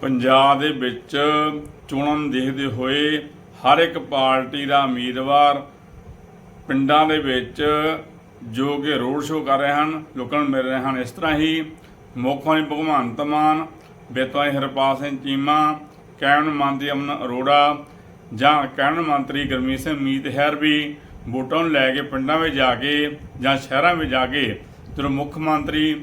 ਪੰਜਾਬ ਦੇ ਵਿੱਚ ਚੋਣਾਂ ਨੂੰ ਦੇਖਦੇ ਹੋਏ ਹਰ ਇੱਕ ਪਾਰਟੀ ਦਾ ਉਮੀਦਵਾਰ ਪਿੰਡਾਂ ਦੇ ਵਿੱਚ ਜੋ ਕਿ ਰੋਡ ਸ਼ੋਅ ਕਰ ਰਹੇ ਹਨ, ਲੋਕਾਂ ਨੂੰ ਮਿਲ ਰਹੇ ਹਨ। ਇਸ ਤਰ੍ਹਾਂ ਹੀ ਮੁੱਖ ਮੰਤਰੀ ਭਗਵੰਤ ਮਾਨ ਬੇਤਵਾਈ ਹਰਪਾਲ ਸਿੰਘ ਚੀਮਾ, ਕੈਬਨਿਟ ਮੰਤਰੀ ਅਮਨ ਅਰੋੜਾ ਜਾਂ ਕੈਬਨਿਟ ਮੰਤਰੀ ਗੁਰਮੀਤ ਸਿੰਘ ਮੀਤ ਹੈਰ ਵੀ ਵੋਟਾਂ ਨੂੰ ਲੈ ਕੇ ਪਿੰਡਾਂ ਵਿੱਚ ਜਾ ਕੇ ਜਾਂ ਸ਼ਹਿਰਾਂ ਵਿੱਚ ਜਾ ਕੇ ਜਦੋਂ ਮੁੱਖ ਮੰਤਰੀ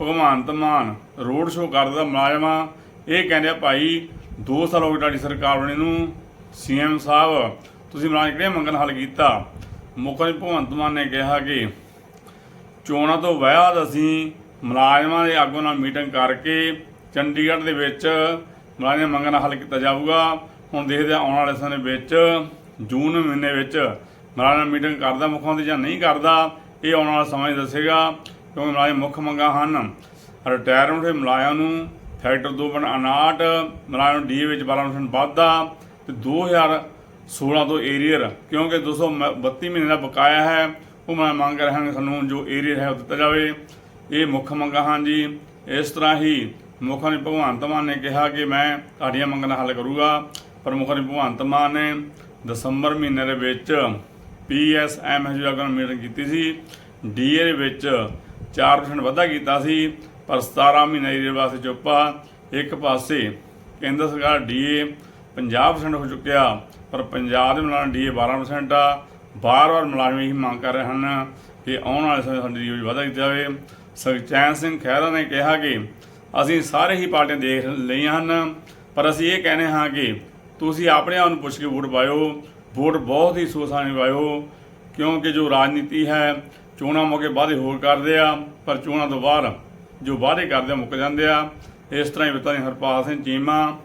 ਭਗਵੰਤ ਮਾਨ ਰੋਡ ਸ਼ੋਅ ਕਰਦਾ ਮੁਲਾਜ਼ਮਾਂ ਇਹ ਕਹਿੰਦੇ ਆ ਭਾਈ 2 ਸਾਲ ਹੋ ਗਏ ਤੁਹਾਡੀ ਸਰਕਾਰ ਬਣੀ ਨੂੰ, ਸੀਐਮ ਸਾਹਿਬ, ਤੁਸੀਂ ਮੁਲਾਜ਼ਮ ਕਿਹੜੇ ਮੰਗਣ ਹੱਲ ਕੀਤਾ? ਮੁੱਖ ਮੰਤਰੀ ਭਗਵੰਤ ਮਾਨ ਨੇ ਕਿਹਾ ਕਿ ਚੋਣਾਂ ਤੋਂ ਬਾਅਦ ਅਸੀਂ ਮੁਲਾਜ਼ਮਾਂ ਦੇ ਆਗੂ ਨਾਲ ਮੀਟਿੰਗ ਕਰਕੇ ਚੰਡੀਗੜ੍ਹ ਦੇ ਵਿੱਚ ਮੁਲਾਜ਼ਮ ਮੰਗਾਂ ਨਾਲ ਹੱਲ ਕੀਤਾ ਜਾਊਗਾ। ਹੁਣ ਦੇਖਦੇ ਹਾਂ ਆਉਣ ਵਾਲੇ ਸਮੇਂ ਵਿੱਚ, ਜੂਨ ਮਹੀਨੇ ਵਿੱਚ ਮੁਲਾਜ਼ਮ ਮੀਟਿੰਗ ਕਰਦਾ ਮੁੱਖ ਮੰਤਰੀ ਜਾਂ ਨਹੀਂ ਕਰਦਾ, ਇਹ ਆਉਣ ਵਾਲਾ ਸਮਾਂ ਹੀ ਦੱਸੇਗਾ, ਕਿਉਂਕਿ ਮੁਲਾਜ਼ਮ ਮੁੱਖ ਮੰਗਾਂ ਹਨ। ਰਿਟਾਇਰਮੈਂਟ ਦੇ ਮੁਲਾਜ਼ਮ ਨੂੰ ਫੈਕਟਰ 2.59 ਮੁਲਾਜ਼ਮ ਡੀ ਵਿੱਚ 12% ਵਾਧਾ ਤੇ 2016 ਤੋਂ ਏਰੀਅਰ, ਕਿਉਂਕਿ 232 ਮਹੀਨੇ ਦਾ ਬਕਾਇਆ ਹੈ, ਉਹ ਮੈਂ ਮੰਗ ਕਰ ਰਿਹਾ ਹਾਂ ਸਾਨੂੰ ਜੋ ਏਰੀਅਰ ਹੈ ਉਹ ਦਿੱਤਾ ਜਾਵੇ। ਇਹ ਮੁੱਖ ਮੰਗਾਂ ਹਨ ਜੀ। ਇਸ ਤਰ੍ਹਾਂ ਹੀ ਮੁੱਖ ਮੰਤਰੀ ਭਗਵੰਤ ਮਾਨ ਨੇ ਕਿਹਾ ਕਿ ਮੈਂ ਤੁਹਾਡੀਆਂ ਮੰਗਾਂ ਦਾ ਹੱਲ ਕਰੂੰਗਾ, ਪਰ ਮੁੱਖ ਮੰਤਰੀ ਭਗਵੰਤ ਮਾਨ ਨੇ ਦਸੰਬਰ ਮਹੀਨੇ ਦੇ ਵਿੱਚ ਪੀਐਸਐਮ ਹਜੂਰਾ ਨਾਲ ਮੀਟਿੰਗ ਕੀਤੀ ਸੀ। ਡੀਏ ਦੇ ਵਿੱਚ 4% ਵਾਧਾ ਕੀਤਾ ਸੀ। ਪਰ 17 ਮਹੀਨੇ ਏਰੀਅਰ ਵਾਸਤੇ ਚੁੱਪਾ ਇੱਕ ਪਾਸੇ ਕੇਂਦਰ ਸਰਕਾਰ ਡੀਏ 50% ਹੋ ਚੁੱਕਿਆ, ਪਰ ਪੰਜਾਬ ਦੇ ਮੁਲਾਜ਼ਮ ਡੀਏ 12% ਆ। ਬਾਰ-ਬਾਰ ਮੁਲਾਜ਼ਮ ਇਹੀ ਮੰਗ ਕਰ ਰਹੇ ਹਨ ਕਿ ਆਉਣ ਵਾਲੇ ਸਮੇਂ ਸਾਡੀ ਡੀਏ ਵਾਧਾ ਕੀਤਾ ਜਾਵੇ। ਸੁਖਚੈਨ ਸਿੰਘ ਖਹਿਰਾ ਨੇ ਕਿਹਾ ਕਿ ਅਸੀਂ ਸਾਰੇ ਹੀ ਪਾਰਟੀਆਂ ਦੇਖ ਲਈਆਂ ਹਨ, ਪਰ ਅਸੀਂ ਇਹ ਕਹਿੰਦੇ ਹਾਂ ਕਿ ਤੁਸੀਂ ਆਪਣੇ ਆਪ ਨੂੰ ਪੁੱਛ ਕੇ ਵੋਟ ਪਾਇਓ। ਵੋਟ ਬਹੁਤ ਹੀ ਸੋਸਾਨੀ ਪਾਇਓ, ਕਿਉਂਕਿ ਜੋ ਰਾਜਨੀਤੀ ਹੈ, ਚੋਣਾਂ ਮੌਕੇ ਵਾਅਦੇ ਹੋਰ ਕਰਦੇ ਆ, ਪਰ ਚੋਣਾਂ ਤੋਂ ਬਾਅਦ ਜੋ ਵਾਅਦੇ ਕਰਦੇ ਮੁੱਕ ਜਾਂਦੇ ਆ। ਇਸ ਤਰ੍ਹਾਂ ਹੀ ਪਿਤਾ ਨੇ ਹਰਪਾਲ ਸਿੰਘ ਚੀਮਾ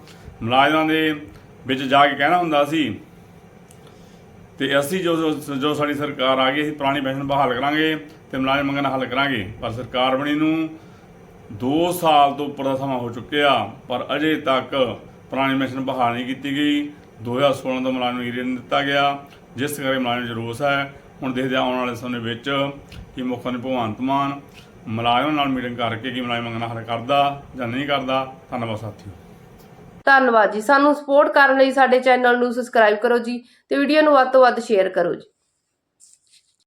ਮੁਲਾਜ਼ਮਾਂ ਦੇ ਵਿੱਚ ਜਾ ਕੇ ਕਹਿਣਾ ਹੁੰਦਾ ਸੀ ਤੇ ਅਸੀਂ ਜੋ ਜੋ- ਸਾਡੀ ਸਰਕਾਰ ਆ ਗਈ, ਅਸੀਂ ਪੁਰਾਣੀ ਪੈਨਸ਼ਨ ਬਹਾਲ ਕਰਾਂਗੇ ਤੇ ਮੁਲਾਜ਼ਮ ਮੰਗਾਂ ਦਾ ਹੱਲ ਕਰਾਂਗੇ। ਪਰ ਸਰਕਾਰ ਬਣੀ ਨੂੰ 2 ਸਾਲ ਤੋਂ ਉੱਪਰ ਦਾ ਸਮਾਂ ਹੋ ਚੁੱਕਿਆ, ਪਰ ਅਜੇ ਤੱਕ ਪੁਰਾਣੀ ਪੈਨਸ਼ਨ ਬਹਾਲ ਨਹੀਂ ਕੀਤੀ ਗਈ। 2016 ਤੋਂ ਮੁਲਾਜ਼ਮ ਨੂੰ ਦਿੱਤਾ ਗਿਆ, ਜਿਸ ਕਰਕੇ ਮੁਲਾਜ਼ਮ 'ਚ ਰੋਸ ਹੈ। ਹੁਣ ਦੇਖਦੇ ਹਾਂ ਆਉਣ ਵਾਲੇ ਸਮੇਂ ਵਿੱਚ ਕਿ ਮੁੱਖ ਮੰਤਰੀ ਭਗਵੰਤ ਮਾਨ ਮੁਲਾਜ਼ਮ ਨਾਲ ਮੀਟਿੰਗ ਕਰਕੇ ਕਿ ਮੁਲਾਜ਼ਮ ਮੰਗਾਂ ਹੱਲ ਕਰਦਾ ਜਾਂ ਨਹੀਂ ਕਰਦਾ, ਧੰਨਵਾਦ ਸਾਥੀਓ। ਧੰਨਵਾਦ ਜੀ। ਸਾਨੂੰ ਸਪੋਰਟ ਕਰਨ ਲਈ ਸਾਡੇ ਚੈਨਲ ਨੂੰ ਸਬਸਕ੍ਰਾਈਬ ਕਰੋ ਜੀ ਤੇ ਵੀਡੀਓ ਨੂੰ ਵੱਧ ਤੋਂ ਵੱਧ ਸ਼ੇਅਰ ਕਰੋ ਜੀ।